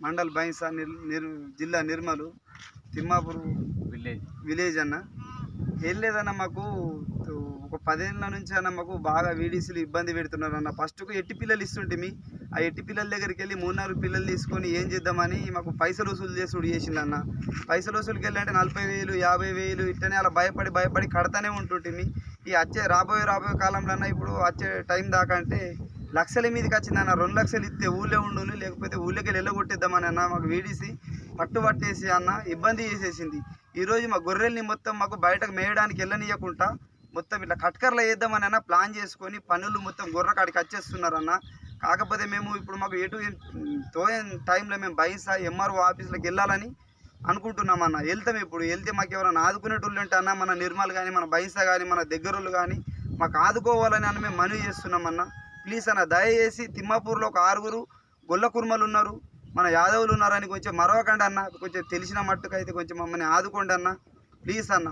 మండల్ బైన్సా నిర్ జిల్లా Nirmal Thimmapur village. Village అన్న. ఏం లేదన్న మాకు ఒక పదేళ్ళ నుంచి అన్న మాకు బాగా వీడీసీలు ఇబ్బంది పెడుతున్నారు అన్న. ఫస్ట్కు ఎట్టి పిల్లలు ఇస్తుంటిమి ఆ ఎట్టి పిల్లల దగ్గరికి వెళ్ళి మూడు నాలుగు పిల్లలు తీసుకొని ఏం చేద్దామని మాకు పైసలు వసూలు చేసుడు చేసిందన్న పైసలు వసూలుకి వెళ్ళంటే నలభై వేలు యాభై వేలు ఇట్టనే అలా భయపడి భయపడి కడతానే ఉంటుంటిమి ఈ వచ్చే రాబోయే రాబోయే కాలంలో అన్న ఇప్పుడు వచ్చే టైం దాకా అంటే లక్షల మీదకి వచ్చిందన్న రెండు లక్షలు ఇస్తే ఊళ్ళో ఉండు లేకపోతే అన్న మాకు వీడిసి పట్టు పట్టేసి అన్న ఇబ్బంది చేసేసింది. ఈరోజు మా గొర్రెల్ని మొత్తం మాకు బయటకు మేయడానికి వెళ్ళనీయకుండా మొత్తం ఇట్లా కట్కర్లో వేద్దామని అన్న ప్లాన్ చేసుకొని పనులు మొత్తం గొర్రె కాడికి వచ్చేస్తున్నారన్న కాకపోతే మేము ఇప్పుడు మాకు ఎటు తోయని టైంలో మేము బైసా ఎంఆర్ఓ ఆఫీసులకు వెళ్ళాలని అనుకుంటున్నామన్న వెళ్తాం ఇప్పుడు. వెళ్తే మాకు ఎవరైనా ఆదుకునేటోళ్ళు ఉంటే అన్న మన నిర్మల్ కానీ మన బైసా కానీ మన దగ్గరలు కానీ మాకు ఆదుకోవాలని అన్న మేము మనవి చేస్తున్నామన్న ప్లీజ్ అన్న దయచేసి తిమ్మాపూర్లో ఒక ఆరుగురు గొల్ల కుర్మలు ఉన్నారు. మన యాదవులు ఉన్నారని కొంచెం మరవకండి అన్న. కొంచెం తెలిసిన మట్టుకైతే కొంచెం మమ్మల్ని ఆదుకోండి అన్న. ప్లీజ్ అన్న.